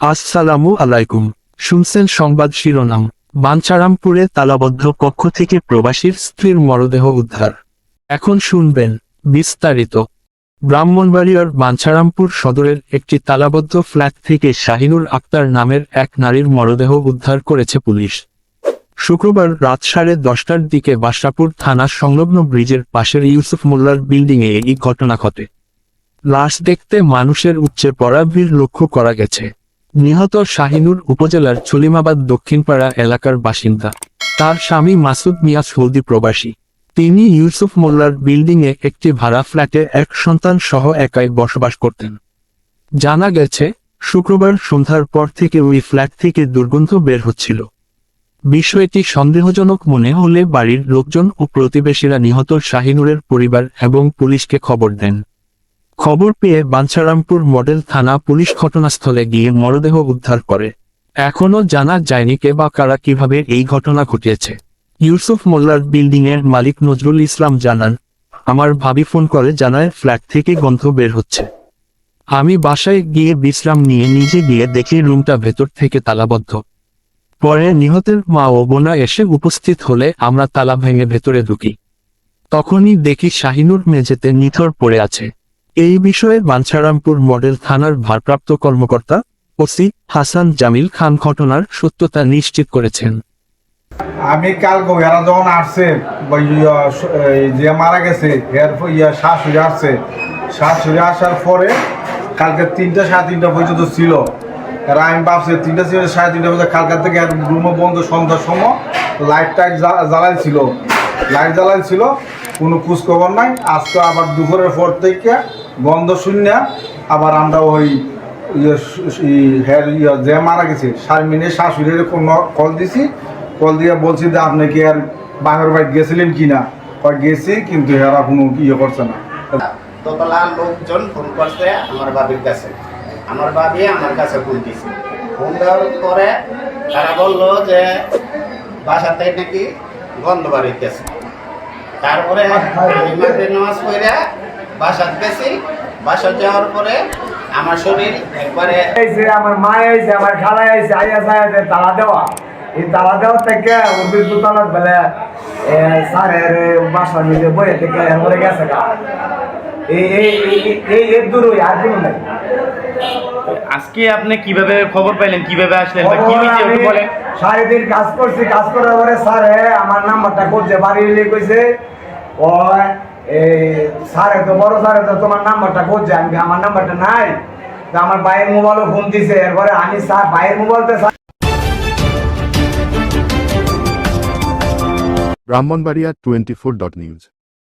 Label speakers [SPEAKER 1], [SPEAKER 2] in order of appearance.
[SPEAKER 1] আসসালামু আলাইকুম। শুনছেন সংবাদ শিরোনাম। বাঞ্ছারামপুরে তালাবদ্ধ কক্ষ থেকে প্রবাসীর স্ত্রীর মরদেহ উদ্ধার। এখন শুনবেন বিস্তারিত। ব্রাহ্মণবাড়িয়ার বাঞ্ছারামপুর সদরের একটি তালাবদ্ধ ফ্ল্যাট থেকে শাহিনুর আক্তার নামের এক নারীর মরদেহ উদ্ধার করেছে পুলিশ। শুক্রবার রাত সাড়ে দশটার দিকে বাসাপুর থানা সংলগ্ন ব্রিজের পাশের ইউসুফ মোল্লার বিল্ডিংয়ে এই ঘটনা ঘটে। লাশ দেখতে মানুষের উচ্চে পড়া ভিড় লক্ষ্য করা গেছে। নিহত শাহিনুর উপজেলার চলিমাবাদ দক্ষিণপাড়া এলাকার বাসিন্দা। তার স্বামী মাসুদ মিয়া সৌদি প্রবাসী। তিনি ইউসুফ মোল্লার বিল্ডিংয়ে একটি ভাড়া ফ্ল্যাটে এক সন্তান সহ একাই বসবাস করতেন। জানা গেছে, শুক্রবার সন্ধ্যার পর থেকে ওই ফ্ল্যাট থেকে দুর্গন্ধ বের হচ্ছিল। বিষয়টি সন্দেহজনক মনে হলে বাড়ির লোকজন ও প্রতিবেশীরা নিহত শাহিনুরের পরিবার এবং পুলিশকে খবর দেন। খবর পেয়ে বাঞ্ছারামপুর মডেল থানা পুলিশ ঘটনাস্থলে গিয়ে মরদেহ উদ্ধার করে। এখনও জানা যায়নি কে বা কারা কীভাবে এই ঘটনা ঘটিয়েছে। ইউসুফ মোল্লার বিল্ডিং এর মালিক নজরুল ইসলাম জানান, আমার ভাবি ফোন করে জানায় ফ্ল্যাট থেকে গন্ধ বের হচ্ছে। আমি বাসায় গিয়ে বিশ্রাম নিয়ে নিজে গিয়ে দেখি রুমটা ভেতর থেকে তালাবদ্ধ। পরে নিহতের মা ও বোনা এসে উপস্থিত হলে আমরা তালা ভেঙে ভেতরে ঢুকি। তখনই দেখি শাহিনুর মেঝেতে নিথর পড়ে আছে। এই বিষয়ে বাঞ্ছারামপুর মডেল থানার ভারপ্রাপ্ত কর্মকর্তা ওসি হাসান জামিল খান ঘটনার সত্যতা নিশ্চিত করেছেন।
[SPEAKER 2] আমি কাল গোয়ারা যখন আসছে যে মারা গেছে, এর ইয়া শাশুড়ি আসছে। শাশুড়ি আসার পরে কালকে তিনটা সাড়ে তিনটা পর্যন্ত ছিল। আর আমি ভাবছি তিনটা ছিল, সাড়ে তিনটা পর্যন্ত। কালকার থেকে রুমও বন্ধ সন্ধ্যার সময় লাইট টাইট জ্বালাই ছিল। লাইট জ্বালাই ছিল, কোনো খোঁজ খবর নাই। আজকে আবার দুপুরের পর থেকে বন্ধ শূন্য আবার আমরা ওই ইয়ে হের ইয়ে যে মারা গেছে শারমিনের শাশুড়ির কোনো কল দিছি কল দিয়ে বলছি যে আপনি কি আর বাংলার বাড়ি গেছিলেন কি না? গেছি কিন্তু এরা কোনো ইয়ে করছে না।
[SPEAKER 3] দোতলা লোকজন ফোন করছে আমার বাবির কাছে। আমার বাবি আমার কাছে ফোন দিছে। ফোন দেওয়ার পরে তারা বলল যে বাসা থেকে নাকি গন্ধ বাড়িতেছে। তারপরে আমি মাগরিব নামাজ পড়ে বাসাত গেছি বাসাত যাওয়ার পরে আমার শরীর একবারে
[SPEAKER 4] আইছে আমার মা আইছে আমার খালা আইছে আইয়া সাইয়া তালা দেওয়া। এই তালা দেওয়া থেকে উর্বি দুতলার বেলে স্যারের বাসার মধ্যে বইয়ে থেকে এরপরে গেছে গা। এই এই এই- এই এর দূরই আর কোনো নাই।
[SPEAKER 5] আজকে আপনি কীভাবে খবর পাইলেন কীভাবে আসলেন বা কি হয়েছে একটু বলেন।
[SPEAKER 4] সারাদিন কাজ করছি কাজ করার পরে স্যারে আমার নাম্বারটা করছে বাড়ি এলে কইছে ও এই স্যারে তো বড় স্যারে, তো তোমার নাম্বারটা করছে আমি আমার নাম্বারটা নাই। তো আমার ভাইয়ের মোবাইলও ফোন দিছে, এরপরে আমি স্যার ভাইয়ের মোবাইলতে
[SPEAKER 6] Brahmanbaria twenty four dot news